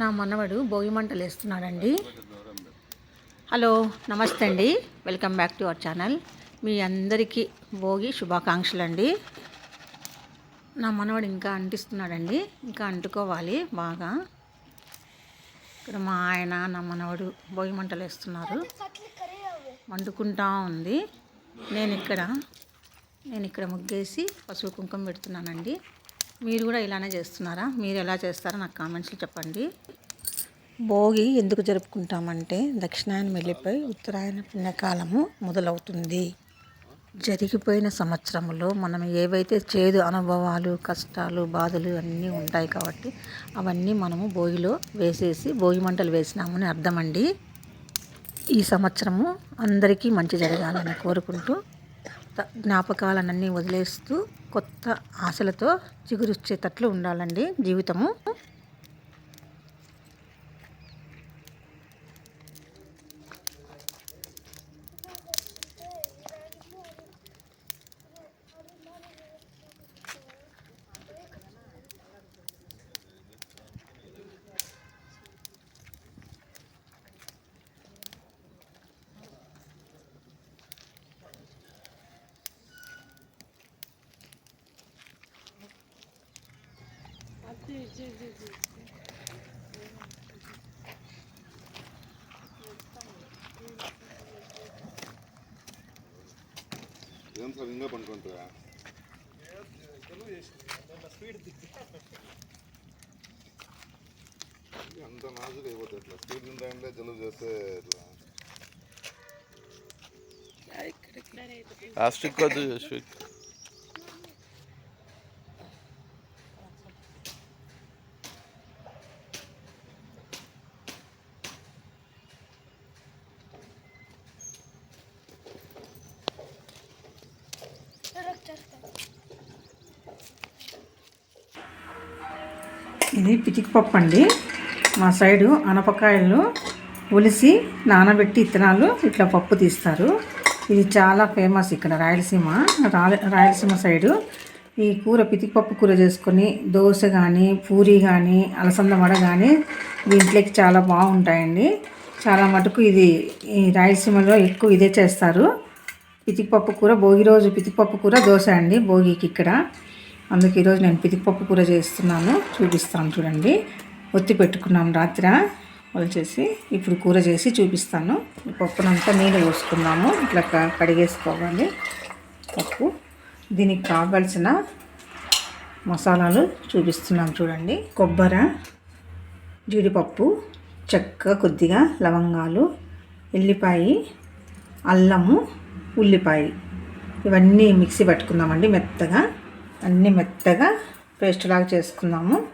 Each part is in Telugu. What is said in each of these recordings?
నా మనవడు భోగి మంటలు వేస్తున్నాడండి. హలో నమస్తే అండి. Welcome back to our channel. మీ అందరికీ భోగి శుభాకాంక్షలు అండి నా మనవడు ఇంకా అంటిస్తున్నాడండి. ఇంకా అంటుకోవాలి బాగా. ఇక్కడ మా ఆయన నా మనవడు భోగి మంటలు వేస్తున్నారు. వండుకుంటా ఉంది. నేను ఇక్కడ నేను ఇక్కడ ముగ్గేసి పసుపు కుంకుమ పెడుతున్నానండి. మీరు కూడా ఇలానే చేస్తున్నారా? మీరు ఎలా చేస్తారో నాకు కామెంట్స్లో చెప్పండి. భోగి ఎందుకు జరుపుకుంటామంటే దక్షిణాయన వెళ్ళిపోయి ఉత్తరాయణ పుణ్యకాలము మొదలవుతుంది. జరిగిపోయిన సంవత్సరంలో మనం ఏవైతే చేదు అనుభవాలు కష్టాలు బాధలు అన్నీ ఉంటాయి కాబట్టి అవన్నీ మనము భోగిలో వేసేసి భోగి మంటలు వేసినామని అర్థమండి ఈ సంవత్సరము అందరికీ మంచి జరగాలని కోరుకుంటూ జ్ఞాపకాలన్నీ వదిలేస్తూ కొత్త ఆశలతో చిగురుచ్చేటట్లు ఉండాలండి జీవితము. ఏం సార్ ఇంకా పండుకుంటారా అంత నాజుగా అయిపోతుంది ఇట్లా స్పీడ్ టైంలో జలుబు చేస్తే ఇట్లా ప్లాస్టిక్ వద్దు యశ్విక్. ఇది పితికి పప్పు అండి మా సైడు అనపకాయలు ఉలిసి నానబెట్టి ఇత్తనాలు ఇట్లా పప్పు తీస్తారు. ఇది చాలా ఫేమస్ ఇక్కడ రాయలసీమ రాయ రాయలసీమ సైడు. ఈ కూర పితికిపప్పు కూర చేసుకొని దోశ కానీ పూరి కానీ అలసంద వడ కానీ దీంట్లోకి చాలా బాగుంటాయండి. చాలా మటుకు ఇది ఈ రాయలసీమలో ఎక్కువ ఇదే చేస్తారు. పితికిపప్పు కూర భోగి రోజు పితికిపప్పు కూర దోశ అండి భోగికి ఇక్కడ. అందుకే ఈరోజు నేను పితికిపప్పు కూర చేస్తున్నాను. చూపిస్తాను చూడండి. ఒత్తి పెట్టుకున్నాం రాత్రి. వచ్చేసి ఇప్పుడు కూర చేసి చూపిస్తాను. ఈ పప్పునంతా నీళ్ళు పోసుకున్నాము ఇట్లా క- కడిగేసుకోవాలి. పప్పు. దీనికి కావాల్సిన మసాలాలు చూపిస్తున్నాం చూడండి. కొబ్బరి జీడిపప్పు చెక్క కొద్దిగా లవంగాలు ఎల్లిపాయ అల్లము ఉల్లిపాయ. ఇవన్నీ మిక్సీ పట్టుకుందామండి మెత్తగా. అన్నీ మెత్తగా పేస్ట్ లాగా చేసుకుందాము.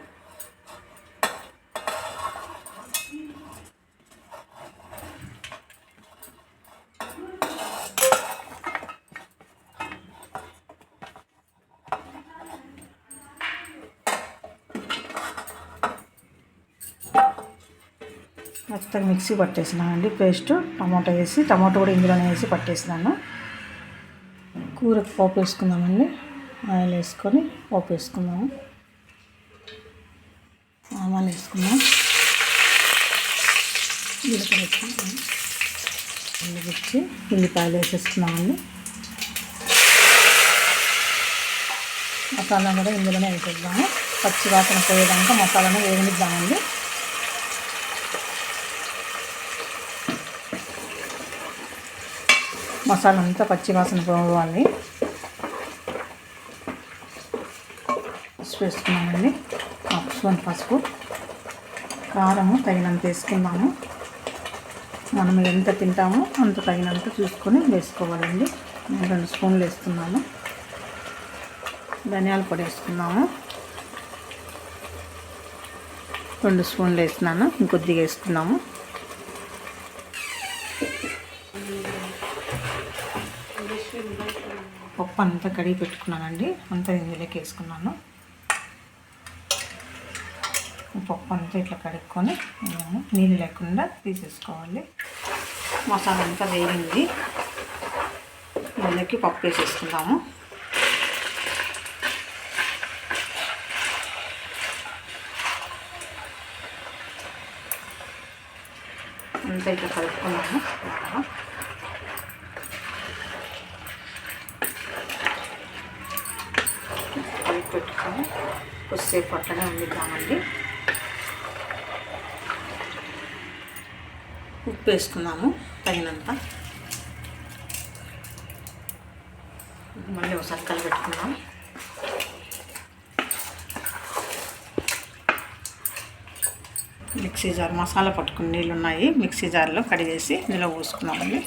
మెత్తగా మిక్సీ పట్టేసినానండి పేస్ట్. టమాటో వేసి టమాటో కూడా ఇందులోనే వేసి పట్టేసినాను. కూరకు పోపు వేసుకుందామండి. ఆయిల్ వేసుకొని పోపు వేసుకుందాము ఆమాలు వేసుకుందాం. జీలకర్ర వేసుకుందాం. ఉల్లిపిచ్చి ఉల్లిపాయలు వేసేసుకున్నామండి మసాలా కూడా ఇందులోనే వేసేద్దాము. పచ్చి వాసన పోయేదాకా మసాలాను వేగనిద్దామండి మసాలా అంతా పచ్చి వాసన పోవాలి. వేసుకున్నామండి హాఫ్ స్పూన్ పసుపు కారము తగినంత వేసుకున్నాము మనం ఎంత తింటామో అంత తగినంత చూసుకొని వేసుకోవాలండి. నేను రెండు స్పూన్లు వేస్తున్నాను. ధనియాల పొడి వేసుకున్నాము. రెండు స్పూన్లు వేస్తున్నాను. ఇంకొద్దిగా వేసుకున్నాము. పప్పు అంతా కడిగి పెట్టుకున్నానండి. అంతా ఇందులోకి వేసుకున్నాను. కొంచెం ఇట్లా కడుక్కొని మనము నీళ్ళు లేకుండా తీసేసుకోవాలి. మసాలా అంతా వేగింది. ఇందులోకి పప్పు వేసేసుకుందాము. అంతా ఇట్లా కలుపుకున్నాము. కలిపి పెట్టుకొని కొద్దిసేపు అట్లనే ఉండిద్దామండి. ఉప్పు వేసుకున్నాము తగినంత. మళ్ళీ ఒకసారి కలిపెట్టుకుందాం మిక్సీ జార్ మసాలా పట్టుకుని నీళ్ళు ఉన్నాయి మిక్సీ జార్లో కడిగేసి నిల్వ పోసుకున్నామండి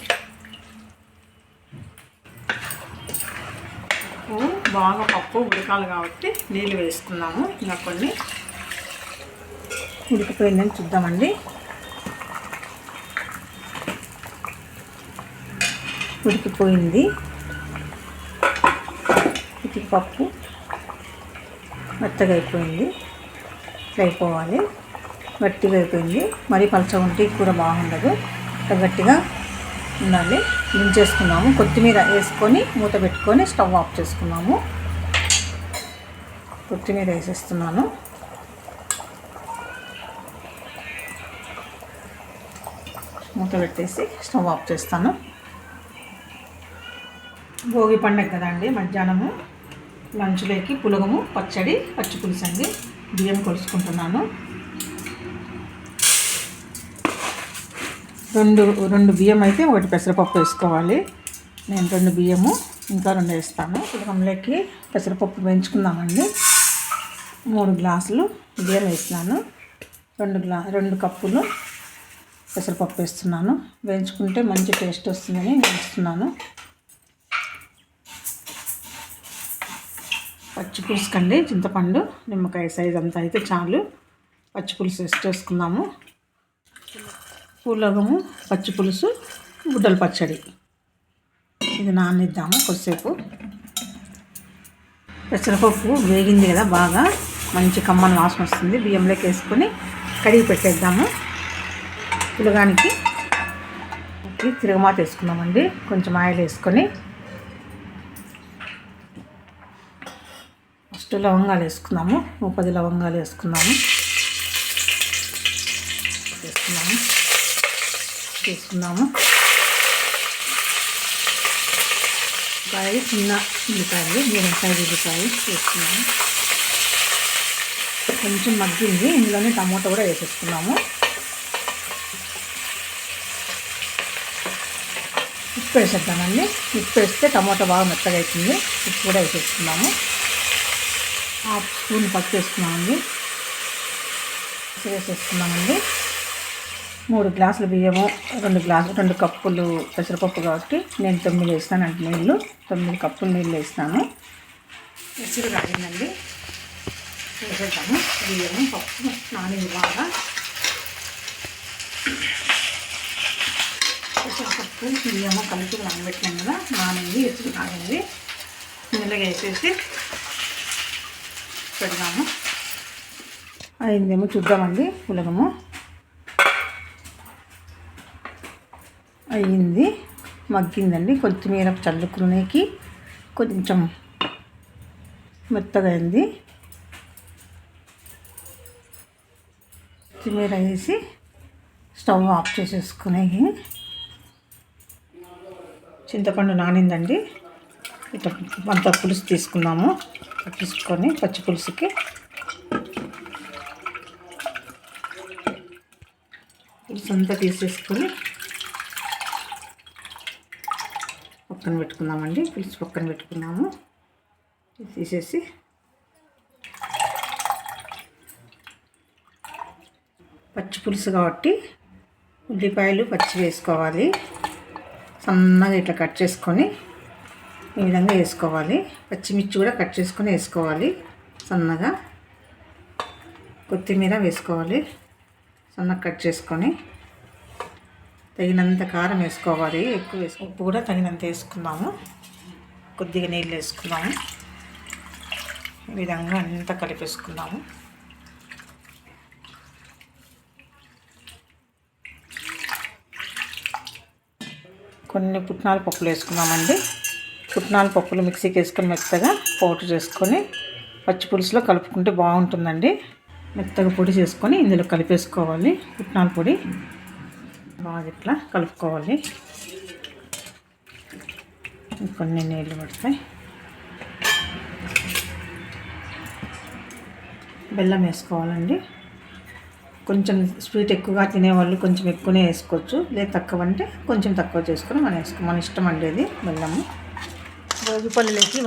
ఉప్పు బాగా పప్పు ఉడకాలి కాబట్టి నీళ్ళు వేసుకున్నాము. ఇంకా కొన్ని ఉడికిపోయిందని చూద్దామండి. ఉడికిపోయింది. ఇది పప్పు. మెత్తగా అయిపోయింది. అయిపోవాలి. గట్టిగా అయిపోయింది. మరీ పలచగా ఉంటే కూర బాగుండదు. గట్టిగా ఉండాలి. దించేసుకున్నాము. కొత్తిమీర వేసుకొని మూత పెట్టుకొని స్టవ్ ఆఫ్ చేసుకున్నాము. కొత్తిమీర వేసేస్తున్నాను. మూత పెట్టేసి స్టవ్ ఆఫ్ చేస్తాను. భోగి పండగ కదండి మధ్యాహ్నము లంచ్లోకి పులగము పచ్చడి పచ్చి పులుసు అండి. బియ్యం కొలుసుకుంటున్నాను. రెండు రెండు బియ్యం అయితే ఒకటి పెసరపప్పు వేసుకోవాలి. నేను రెండు బియ్యము ఇంకా రెండు వేస్తాను. పులగంలోకి పెసరపప్పు పెంచుకుందామండి మూడు గ్లాసులు బియ్యం వేసినాను రెండు గ్లా రెండు కప్పులు పెసరపప్పు వేస్తున్నాను. వేయించుకుంటే మంచి టేస్ట్ వస్తుందని వేస్తున్నాను పచ్చి పులుసు చింతపండు నిమ్మకాయ సైజ్ అంతా అయితే చాలు. పచ్చి పులుసు చేసుకుందాము. పూలగము పచ్చి పులుసు గుడ్డల పచ్చడి. ఇది నానిద్దాము కొద్దిసేపు. పెసరపప్పు వేగింది కదా బాగా మంచి కమ్మని వాసన వస్తుంది. బియ్యంలోకి వేసుకొని కడిగి పెట్టేద్దాము. పులగానికి తిరగమాత వేసుకున్నామండి కొంచెం ఆయిల్ వేసుకొని ఫస్ట్ లవంగాలు వేసుకున్నాము ఓ పది లవంగాలు వేసుకున్నాము. వేసుకున్నాము. వేసుకున్నాము. ఉల్లిపాయలు చిన్న ఉల్లిపాయలు మీడియం సైజ్ ఉల్లిపాయలు వేసుకున్నాము. కొంచెం మగ్గింది ఇందులోనే టమాటో కూడా వేసేసుకున్నాము. ఉప్పు వేసేద్దామండి. ఉప్పు వేస్తే టమాటో బాగా మెత్తగా అవుతుంది. ఉప్పు కూడా వేసేసుకున్నాము. హాఫ్ స్పూన్ పచ్చి వేసుకున్నామండి. వేసేసుకున్నామండి. మూడు గ్లాసులు బియ్యము రెండు గ్లాసులు రెండు కప్పులు పెసరపప్పు కాబట్టి నేను తొమ్మిది వేస్తానండి నీళ్ళు. తొమ్మిది కప్పులు నీళ్ళు వేస్తాను. పెసరు కాగిందండి. వేసేద్దాము. బియ్యము పప్పు నానింది బాగా. పెసరపప్పు బియ్యము కలిపి నానబెట్టాం కదా నానింది ఎసురు కాగింది. ఇందులో వేసేసి పెడదాము. అయిందేమో చూద్దామండి పులగము. అయ్యింది మగ్గిందండి. కొత్తిమీర చల్లుకునేకి కొంచెం మెత్తగా అయింది. కొత్తిమీర వేసి స్టవ్ ఆఫ్ చేసేసుకునే చింతపండు నానిందండి. ఇట్లా అంత పులుసు తీసుకున్నాము. తీసుకొని పచ్చి పులుసుకి. పులుసు అంతా తీసేసుకొని పక్కన పెట్టుకుందామండి. పులుసు పక్కన పెట్టుకున్నాము. తీసేసి పచ్చి పులుసు కాబట్టి ఉల్లిపాయలు పచ్చి వేసుకోవాలి. సన్నగా ఇట్లా కట్ చేసుకొని ఈ విధంగా వేసుకోవాలి. పచ్చిమిర్చి కూడా కట్ చేసుకొని వేసుకోవాలి. సన్నగా కొత్తిమీర వేసుకోవాలి. సన్నగా కట్ చేసుకొని తగినంత కారం వేసుకోవాలి. ఎక్కువ వేసుకో ఉప్పు కూడా తగినంత వేసుకున్నాము. కొద్దిగా నీళ్ళు వేసుకున్నాము. ఈ విధంగా అంతా కలిపేసుకున్నాము. కొన్ని పుట్నాల పప్పులు వేసుకున్నామండి. పుట్నాల పప్పులు మిక్సీకి వేసుకొని మెత్తగా పౌడర్ చేసుకొని పచ్చి పులుసులో కలుపుకుంటే బాగుంటుందండి. మెత్తగా పొడి చేసుకొని ఇందులో కలిపేసుకోవాలి పుట్నాల పొడి. బాగా ఇట్లా కలుపుకోవాలి. కొన్ని నీళ్ళు పడతాయి. బెల్లం వేసుకోవాలండి. కొంచెం స్వీట్ ఎక్కువగా తినేవాళ్ళు కొంచెం ఎక్కువనే వేసుకోవచ్చు. లేదు తక్కువ అంటే కొంచెం తక్కువ చేసుకొని మనం వేసుకో మన ఇష్టం అండి ఇది బెల్లము. భోగి పళ్ళులకి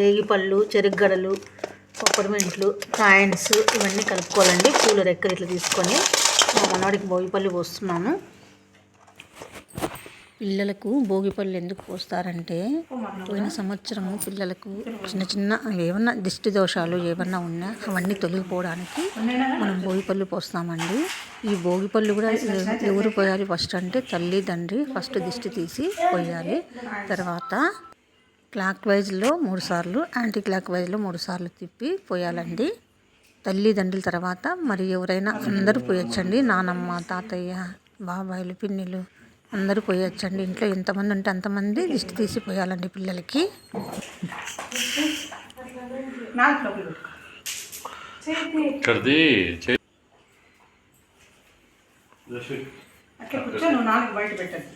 రేగి పళ్ళు చెరుగడలు కొబ్బరిమెంట్లు కాయిన్స్ ఇవన్నీ కలుపుకోవాలండి. పూల రెక్కలు ఇట్లా తీసుకొని మా మనవాడికి భోగి పోస్తున్నాను పిల్లలకు భోగి పళ్ళు ఎందుకు పోస్తారంటే పోయిన సంవత్సరము పిల్లలకు చిన్న చిన్న ఏమన్నా దిష్టి దోషాలు ఏమన్నా ఉన్నా అవన్నీ తొలగిపోవడానికి మనం భోగిపళ్ళు పోస్తామండి. ఈ భోగి పళ్ళు కూడా ఎవరు పోయాలి ఫస్ట్ అంటే తల్లి తండ్రి ఫస్ట్ దిష్టి తీసి పోయాలి. తర్వాత క్లాక్ వైజ్లో మూడు సార్లు యాంటీ క్లాక్ వైజ్లో మూడు సార్లు తిప్పి పోయాలండి. తల్లిదండ్రుల తర్వాత మరి ఎవరైనా అందరూ పోయొచ్చండి. నానమ్మ తాతయ్య బాబాయిలు పిన్నిలు అందరూ పోయొచ్చండి. ఇంట్లో ఎంతమంది ఉంటే అంతమంది దిష్టి తీసి పోయాలండి పిల్లలకి. కర్ది అట్లా కూర్చో నువ్వు నాలుగు బయట పెట్టద్దు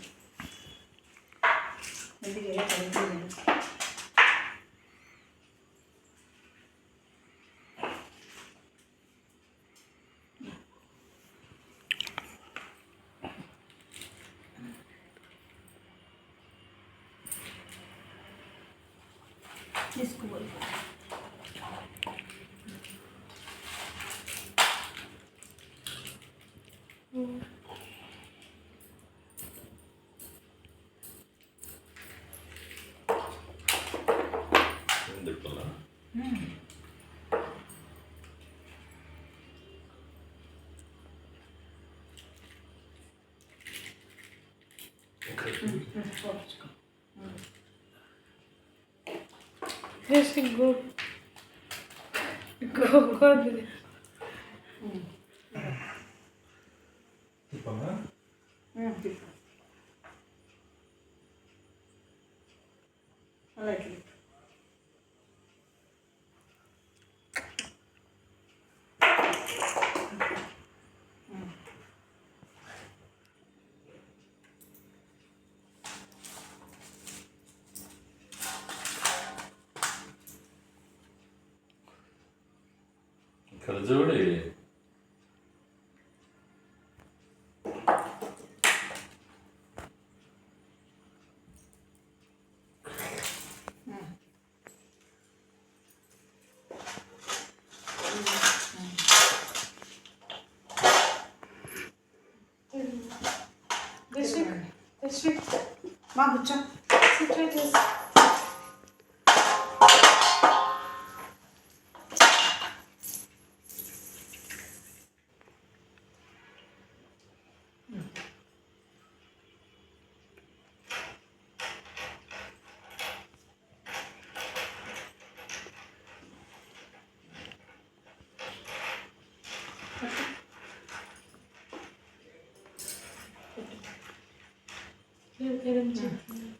इसको बोल 힘들구나. Yes, go. Go, go. Öyle. Teşekkür. Teşekkür. Mahmutcan. Teşekkür ederiz. 기름지. 응.